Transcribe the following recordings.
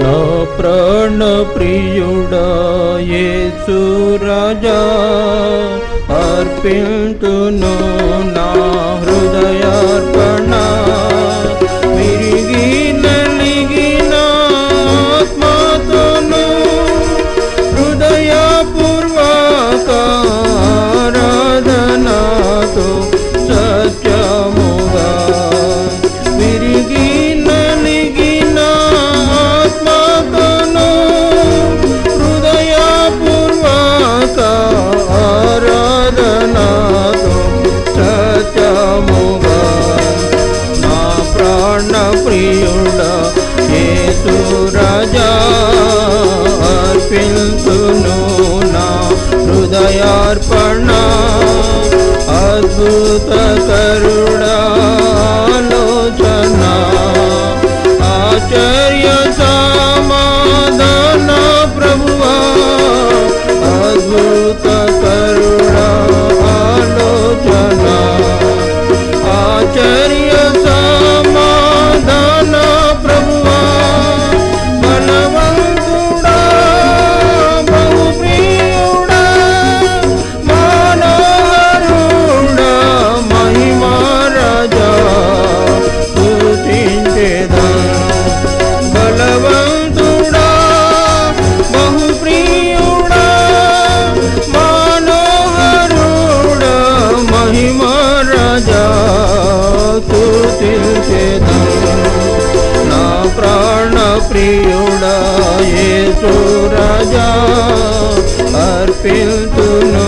నా ప్రాణ ప్రియుడా యేసు రాజా అర్పింతును నా స్థుతించేదా నా ప్రాణ ప్రియుడా ఏ చూరజా అర్పిల్తును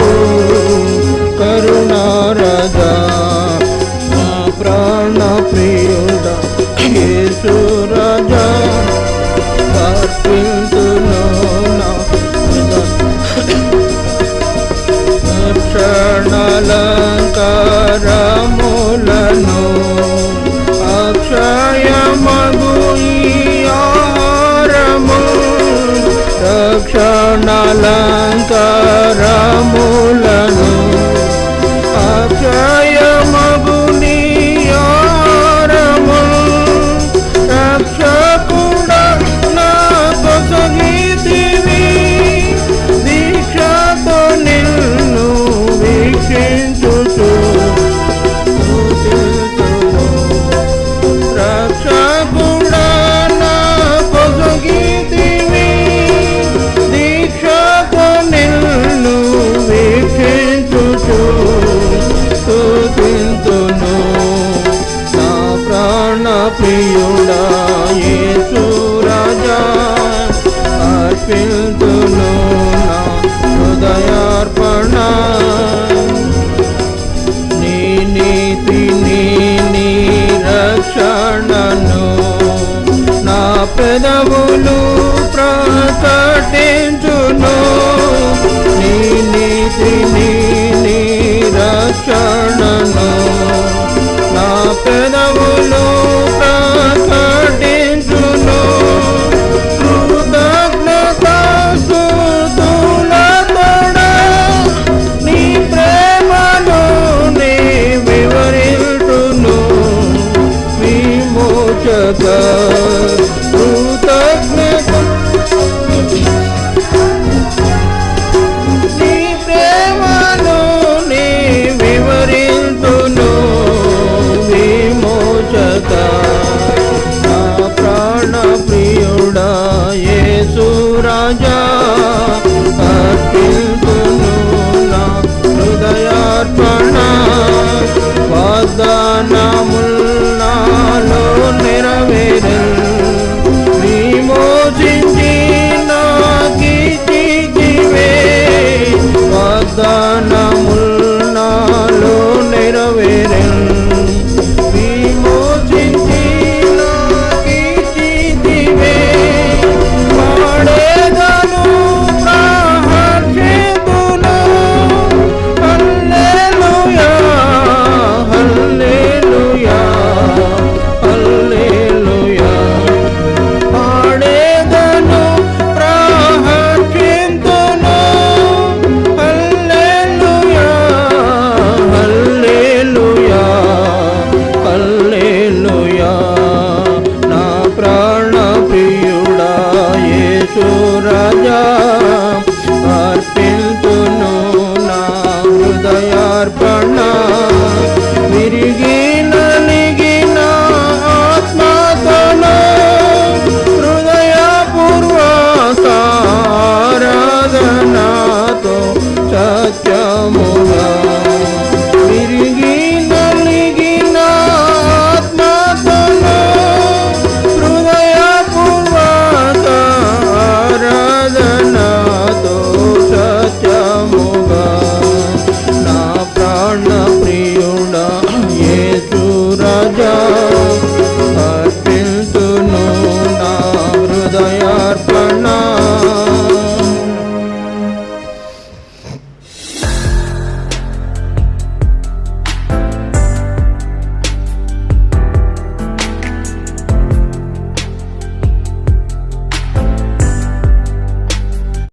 amor. పెదవులు